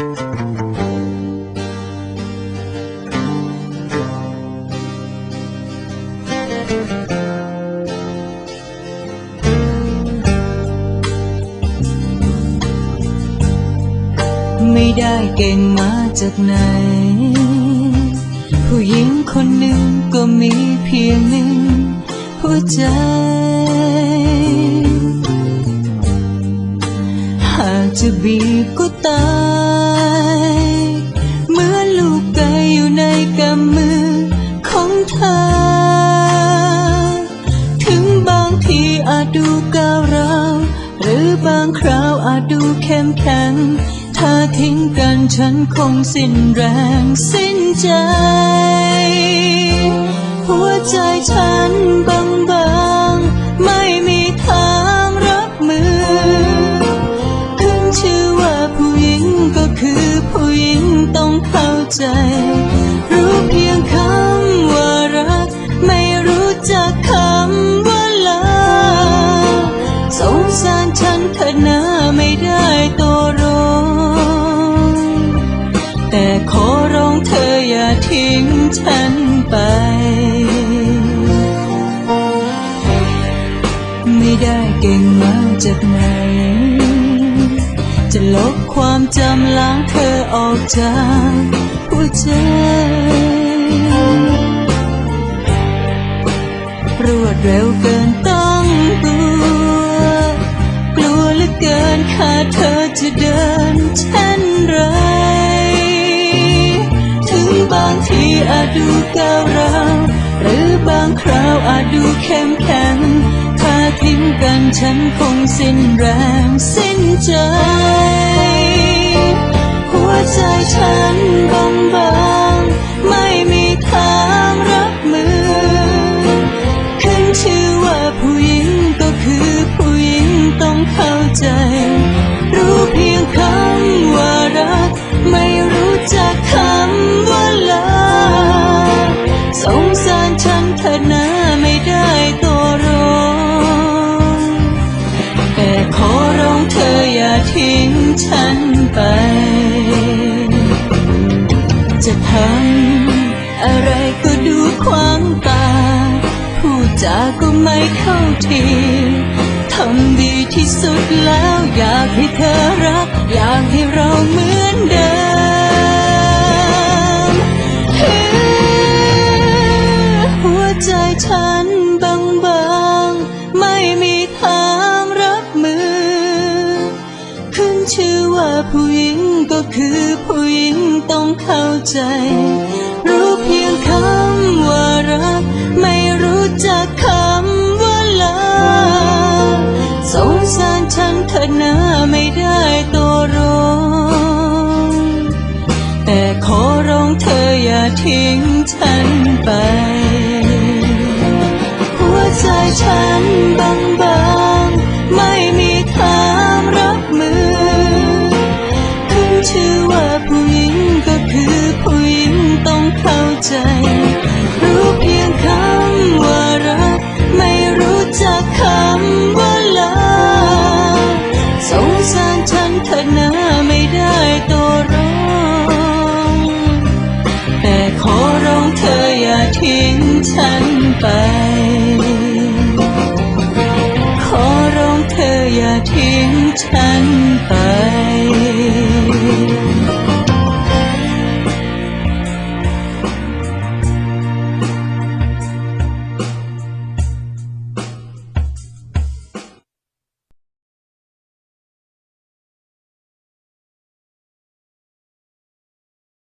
ไม่ได้เก่งมาจากไหน ผู้หญิงคนหนึ่งก็มีเพียงหนึ่งหัวใจ หากจะบีบก็ตายางคราวอาจดูเข้มแข็ง ถ้าทิ้งกันฉันคงสิ้นแรงสิ้นใจ หัวใจฉันบางบางไม่มีทางรับมือ ขึ้นชื่อว่าผู้หญิงก็คือผู้หญิงต้องเข้าใจ รู้เพียงคำว่ารัก ไม่รู้จักคำว่าลาสงสาร ฉันเธอหน้าไม่ได้ตัวรอง แต่ขอร้องเธออย่าทิ้งฉันไป ไม่ได้เก่งมาจากไหน จะลบความจำล้างเธอออกจากหัวใจรวดเร็วเกินต้ เธอจะเดินเช่นไร ถึงบางทีอาจดูก้าวร้าวหรือบางคราวอาจดูเข้มแข็ง ถ้าทิ้งกันฉันคงสิ้นแรงสิ้นใจ หัวใจฉันบางบางไม่มีทางรับมือ ขึ้นชื่อว่าผู้หญิงก็คือผู้หญิงต้องเข้าใจ จะทำอะไรก็ดูขวางตา พูดจาก็ไม่เข้าทีทำดีที่สุดแล้วอยากให้เธอรัก อยากให้เราเหมือนเดิม ว่าผู้หญิงก็คือผู้หญิงต้องเข้าใจ รู้เพียงคำว่ารัก ไม่รู้จักคำว่าลาสงสารฉันเธอหน้าไม่ได้ตัวรองแต่ขอร้องเธออย่าทิ้งฉันไป หัวใจฉันบางบาง ไป ขอร้องเธออย่าทิ้งฉัน